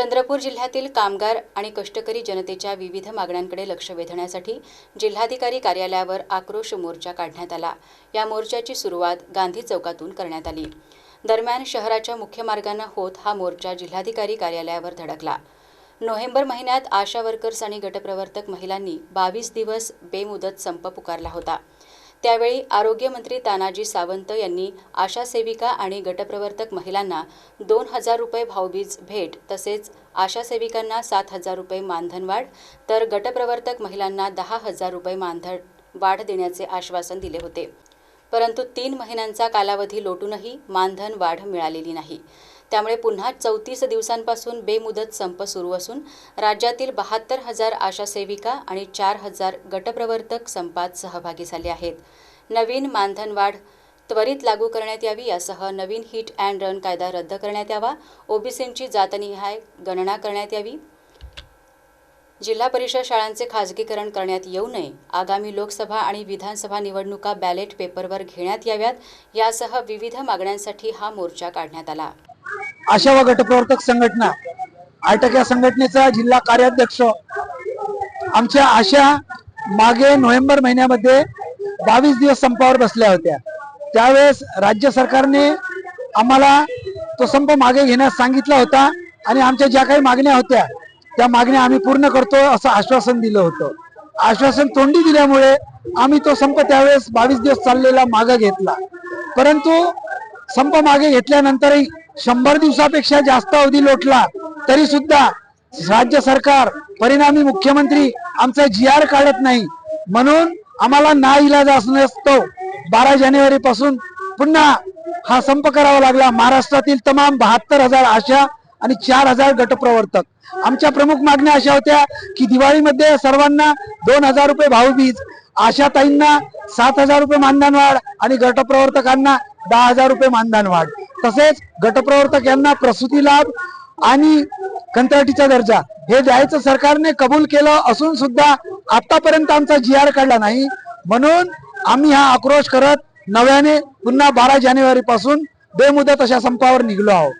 चंद्रपूर जिल्ह्यातील कामगार आणि कष्टकरी जनतेच्या विविध मागण्यांकडे लक्ष वेधण्यासाठी जिल्हाधिकारी कार्यालयावर आक्रोश मोर्चा काढण्यात आला. या मोर्चाची सुरुवात गांधी चौकातून करण्यात आली. दरम्यान शहराच्या मुख्य मार्गानं होत हा मोर्चा जिल्हाधिकारी कार्यालयावर धडकला. नोव्हेंबर महिन्यात आशा वर्कर्स आणि गटप्रवर्तक महिलांनी बावीस दिवस बेमुदत संप पुकारला होता. त्यावेळी आरोग्यमंत्री तानाजी सावंत यांनी आशा सेविका आणि गटप्रवर्तक महिलांना दोन हजार रुपये भाऊबीज भेट तसेच आशा सेविकांना सात हजार रुपये मानधनवाढ तर गटप्रवर्तक महिलांना दहा हजार रुपये मानधन वाढ देण्याचे आश्वासन दिले होते. परंतु तीन महिन्यांचा कालावधी लोटूनही मानधन वाढ मिळालेली नाही. त्यामुळे पुन्हा चौतीस दिवसांपासून बेमुदत संप सुरू असून राज्यातील बहात्तर हजार आशा सेविका आणि चार हजार गटप्रवर्तक संपात सहभागी झाले आहेत. नवीन मानधन वाढ त्वरित लागू करण्यात यावी यासह नवीन हिट अँड रन कायदा रद्द करण्यात यावा. ओबीसींची जातनिहाय गणना करण्यात यावी. जिल्हा परिषद शाळांचे खाजगीकरण करण्यात येऊ नये. आगामी लोकसभा आणि विधानसभा निवडणुका बॅलेट पेपरवर घेण्यात याव्यात. यासह विविध मागण्यांसाठी हा मोर्चा काढण्यात आला. आशा व गटप्रवर्तक संघटना आटक या संघटनेचा जिल्हा कार्याध्यक्ष. आमच्या आशा मागे नोव्हेंबर महिन्यामध्ये बावीस दिवस संपावर बसल्या होत्या. त्यावेळेस राज्य सरकारने आम्हाला तो संप मागे घेण्यास सांगितला होता आणि आमच्या ज्या काही मागण्या होत्या त्या मागण्या आम्ही पूर्ण करतो असं आश्वासन दिलं होतं. आश्वासन तोंडी दिल्यामुळे आम्ही तो संप त्यावेळेस बावीस दिवस चाललेला मागे घेतला. परंतु संप मागे घेतल्यानंतरही शंभर दिवसापेक्षा जास्त अवधी लोटला तरी सुद्धा राज्य सरकार परिणामी मुख्यमंत्री आमचा जी आर काढत नाही. म्हणून आम्हाला ना इलाज असतो बारा जानेवारी पासून पुन्हा हा संप करावा लागला. महाराष्ट्रातील तमाम बहात्तर हजार आशा आणि चार हजार गटप्रवर्तक. आमच्या प्रमुख मागण्या अशा होत्या की दिवाळीमध्ये सर्वांना दोन हजार रुपये भाऊबीज आशाताईंना सात हजार रुपये मानधन वाढ आणि गटप्रवर्तकांना दहा हजार रुपये मानधन वाढ. तसेच गटप्रवर्तक यांना प्रसूती लाभ आणि कंत्राटीचा दर्जा. हे द्यायचं सरकारने कबूल केलं असून सुद्धा आतापर्यंत आमचा जी आर काढला नाही. म्हणून आम्ही हा आक्रोश करत नव्याने पुन्हा बारा जानेवारी पासून बेमुदत अशा संपावर निघलो आहोत.